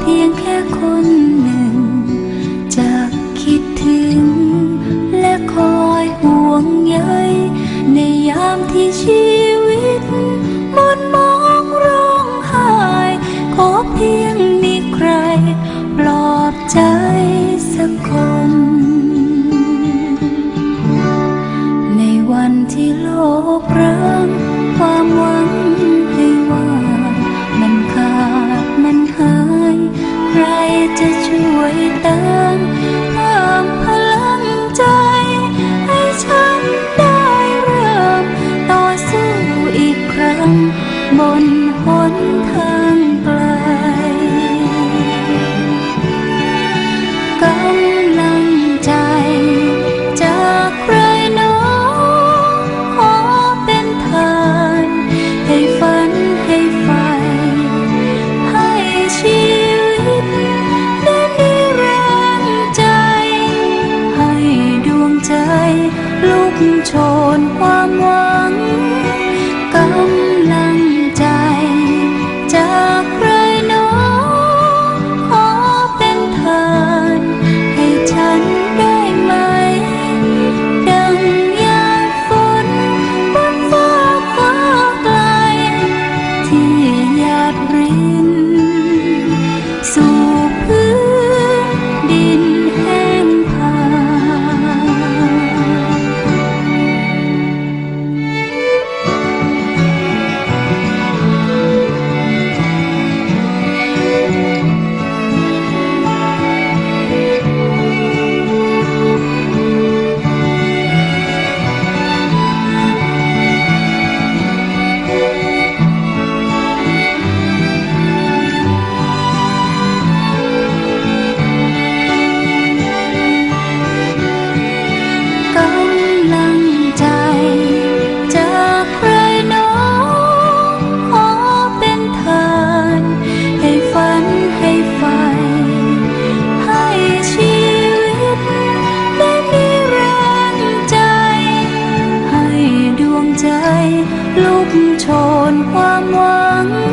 เพียงแค่คนหนึ่ง บนหนทางไกลกำลังใจจากใครหนอขอเป็นทานให้ฝันให้ไฟให้ชีวิตได้มีแรงใจ ให้ดวงใจลุกโชนควา ให้ดวงใจลุกโชนความหวัง